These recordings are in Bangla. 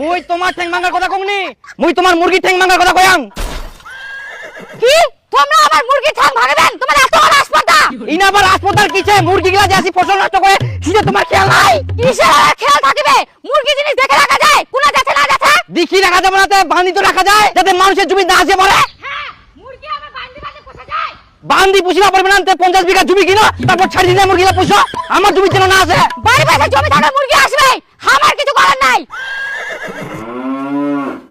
মুই তোমার ঠ্যাং ভাঙার কথা কমনি মুই তোমার মুরগি ঠ্যাং ভাঙার কথা কয়াং কি? তোমরা আমার মুরগি ঠাং ভাঙবেন? তোমার এত বড় আসপাতা ইনা আবার হাসপাতাল কিছে মুরগি গিলা যে আসি ফসল নষ্ট করে সেটা তোমার খেয়াল নাই? কিসের খেয়াল থাকিবে? মুরগি জিনিস দেখে রাখা যায় কোনা যাচ্ছে না যাচ্ছে? দেখি রাখা যাবে না বান্ধি তো রাখা যায় যাতে মানুষের জমি না আসে পড়ে হ্যাঁ বান্দি পুষিবা পারবে না তে পঞ্চাশ বিঘা জমি কিনো তারপর ছাড়ি দিলে মুরগিলা পুষো। আমার জমি যেন না আসে। বাড়ি পাশে জমি থাকা মুরগি আসবে আমার কিছু করার নাই।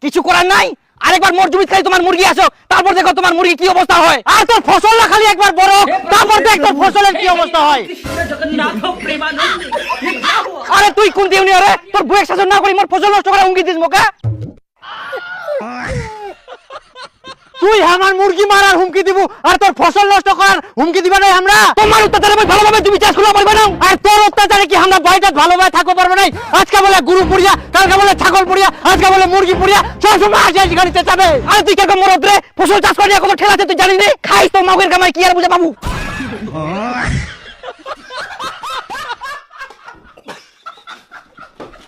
কিছু করার নাই? আরেকবার মোর জমি খালি তোমার মুরগি আসো, তারপর দেখো তোমার মুরগি কি অবস্থা হয়। আর তোর ফসল না খালি একবার বড় তারপর দেখ তোর ফসলের কি অবস্থা হয়। আরে তুই কোন দিউনি আরে? তোর বুয়ের শাসন না করি, মোর ফসল নষ্ট করে উঙ্গি দিস, মোকা। তুই আমার মুরগি মারার হুমকি দিব আর তোর ফসল নষ্ট করার হুমকি দিবা নাই আমরা? তোমার অত্যাচারে আমি ভালোভাবে তুমি চাষ করতে পারবে না আর তোর অত্যাচারে কি আমরা বাড়িটা ভালোভাবে থাকতে পারবে না আজকে বলে গরু পুড়িয়া, কালকে বলে ছাগল পুড়িয়া, আজকে বলে মুরগি পুড়িয়া সব সময় আসে গাড়িতে যাবে। আরে তুই কেমন মোর অদ্রে ফসল চাষ করিয়া কত ঠেলাতে তুই জানিস নে? খাইস তো মাগের কামাই, কি আর বুঝে বাবু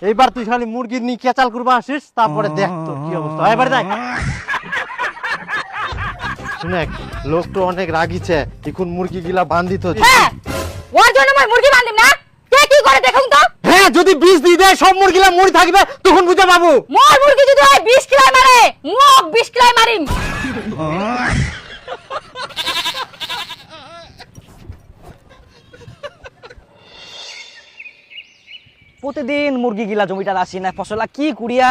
এইবার তুই খালি মুরগি নিয়ে কেচাল করবা আসিস, তারপরে দেখ তোর কি অবস্থা। এবারে দেখ। শুনে লোক তো অনেক রাগিছে এখন মুরগি গিলা বান্ধিত হ্যাঁ ওর জন্য মই মুরগি বান্দিম না? কে কি করে দেখুন তো? হ্যাঁ যদি বিষ দিয়ে দেয় সব মুরগিলা মরি থাকবে তখন বুঝে পাবো। মোর মুরগি যদি হয় 20 কিলো মারে মুখ 20 কিলো মারিম। প্রতিদিন মুরগি গিলা জমিটা আসি না ফসলা কি কুড়িয়া?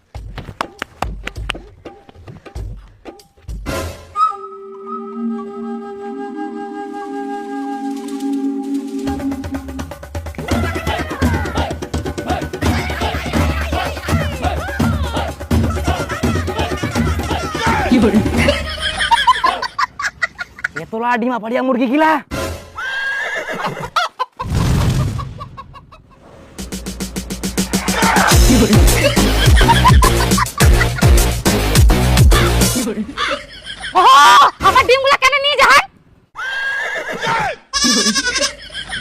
এতলা ডিমা পাড়িয়া মুরগি আমার ডিমগুলা কেন নিয়ে যান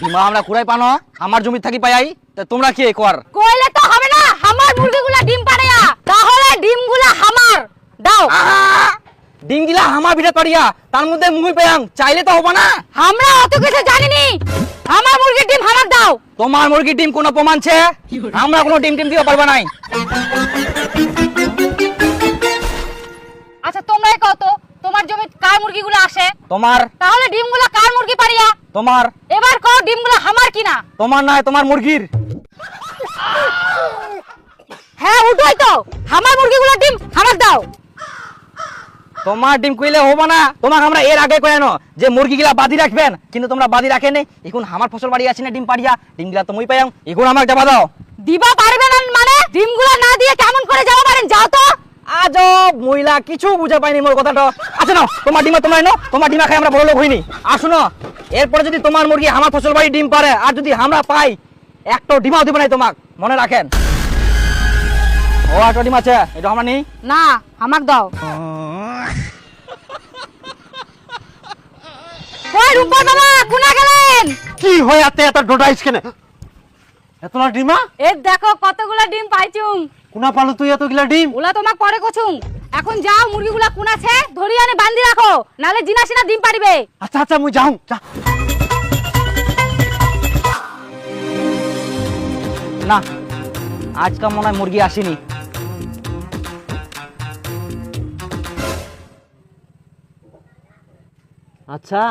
ডিমা আমরা কুড়াই পানো আমার জমি থাকি পাই তা তোমরা কি কর? কইলে তো হবে না আমার মুরগিগুলা ডিম পাড়েয়া তাহলে ডিমগুলা আমার। দাও। আহ! ডিম গিলা হামা ভিড়ে পাড়িয়া তার মধ্যে মুহি পেয়াম চাইলে তো হব না। আমরা অত কিছু জানিনি। আমার মুরগির ডিম আমার দাও। তোমার মুরগির ডিম কোনো প্রমাণ ছে? আমরা কোনো ডিম টিম দিতে পারব নাই। আচ্ছা তোমরাই কত তোমার জমি কার মুরগিগুলো আসে? তোমার তাহলে ডিমগুলা কার মুরগি পারিয়া? তোমার এবার কও ডিমগুলা হামার কিনা? তোমার নয় তোমার মুরগির। হ্যাঁ উঠোই তো। হামার মুরগিগুলো ডিম আমার দাও। তোমার ডিম কইলে হব না। তোমাকে আমরা এর আগে কয়ে যে মুরগি গিলা বাদি রাখবেন কিন্তু তোমরা বাদি রাখেন নাই। এখন আমার ফসল বাড়ি আছে না ডিম পাড়িয়া ডিম গিলা তুমি পাইয়াম। এখন আমাকে যাবা দাও। দিবা পারবে না মানে? ডিমগুলো না দিয়ে কেমন করে যাও পারেন? যাও তো। আজব মহিলা কিছু বুঝে পাইনি মোর কথাটা। আচ্ছা নাও তোমার ডিমা তোমার নো তোমার ডিমা খাই আমরা বড় লোক হইনি। আসো না এরপরে যদি তোমার মুরগি আমার ফসল বাড়ি ডিম পারে আর যদি আমরা পাই একটা ডিমাও দিব নাই তোমাক। মনে রাখেন। ও একটা ডিম আছে। এটা আমরা নেই? না আমাক দাও। কই রুম্পা মামা কোনা গেলেন? কি হয় এত এত ডোডাইস কেন? এতলা ডিমা এর দেখো কতগুলা ডিম পাইছুম কোনা পালো তুই এতগুলা ডিম? ওলা তোমাক পরে কছুম এখন যাও মুরগিগুলা কোনাছে ধরি আনে বান্ধি রাখো। নালে জিনা সিনা ডিম পারিবে আচ্ছা আচ্ছা মুই যাও যা। না আজকা মনে হয় মুরগি আসেনি। আচ্ছা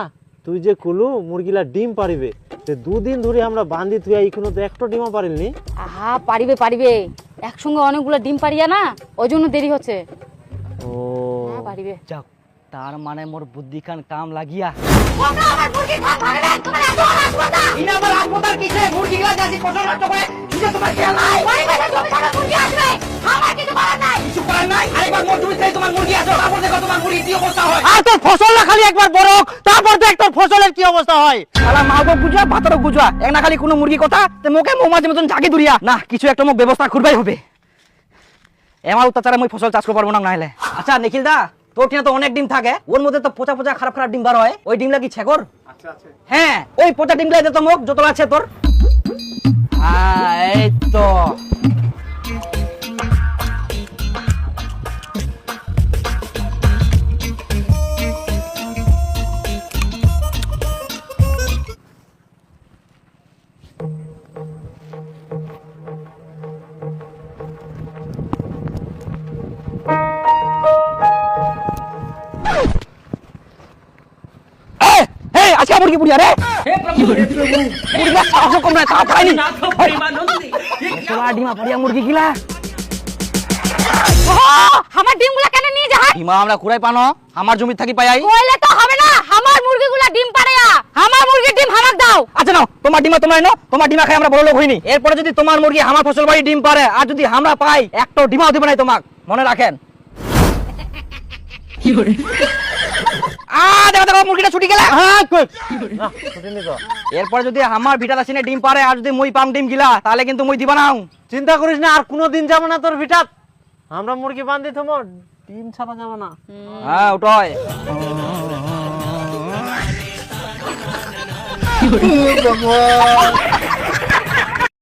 তুই যে কুলু মুরগিলা ডিম পারিবে। তে দুদিন ধরে আমরা বান্ধি তুই এখনও তো একটা ডিমও পারিলনি। আহা পারিবে পারিবে। একসঙ্গে অনেকগুলো ডিম পারিয়া না ওই জন্য দেরি হচ্ছে। ও। হ্যাঁ পারিবে। যাক তার মানে মোর বুদ্ধি খান কাম লাগিয়া। হয়। আর তোর ফসল না খালি একবার বড় তোর ফসলের কি অবস্থা হয়? শালা মালগো গুজা ভাতরও গুজা এক না খালি কোনো মুরগি কথা তে মোকে মৌমাছি মতন ঝাঁকি দুরিয়া না কিছু একটা মোক ব্যবস্থা করবাই হবে। এমার অত্যাচারে মই ফসল চাষ করতে পারব না নাহলে আচ্ছা নিখিল দা তোর টিনা তো অনেক ডিম থাকে। ওর মধ্যে তো পচা পচা খারাপ খারাপ ডিম বার হয়। ওই ডিমলা কি ছেকর হ্যাঁ ওই পচা ডিমলা দে তো মোক যত আছে তোর। হ্যাঁ এই তো। মুরগি বুড়িয়া রে বুড়িয়া সাহস কম না সাহস খাইনি ডিমা পড়িয়া মুরগি গিলা। আমার ডিমগুলা কেন নিয়ে যা? ডিমা আমরা কুড়াই পানো আমার জমি থাকি পাই কইলে তো হবে না আমার মুরগি গুলা ডিম পাড়ায়া আমার মুরগি ডিম হামাক দাও। আচ্ছা নাও তোমার ডিমা তোমার নাও তোমার ডিমা খাই আমরা বড় লোক হইনি। এরপরে যদি তোমার মুরগি আমার ফসল বাড়ি ডিম পারে আর যদি আমরা পাই একটা ডিমা দেব নাই তোমাক। মনে রাখেন। কি করে? আ দেখো দেখো মুরগিটা ছুটি গেলা। হ্যাঁ ছুটিনি তো। এরপরে যদি আমার ভিটার আসিনে ডিম পারে আর যদি মই পাম ডিম গিলা তাহলে কিন্তু মই দিবা নাও চিন্তা করিস না আর কোনো দিন যাব না তোর ভিটাত। আমরা মুরগি বান্ধি থমো ডিম ছাড়া যাব না। হ্যাঁ ওটাই। ভগবান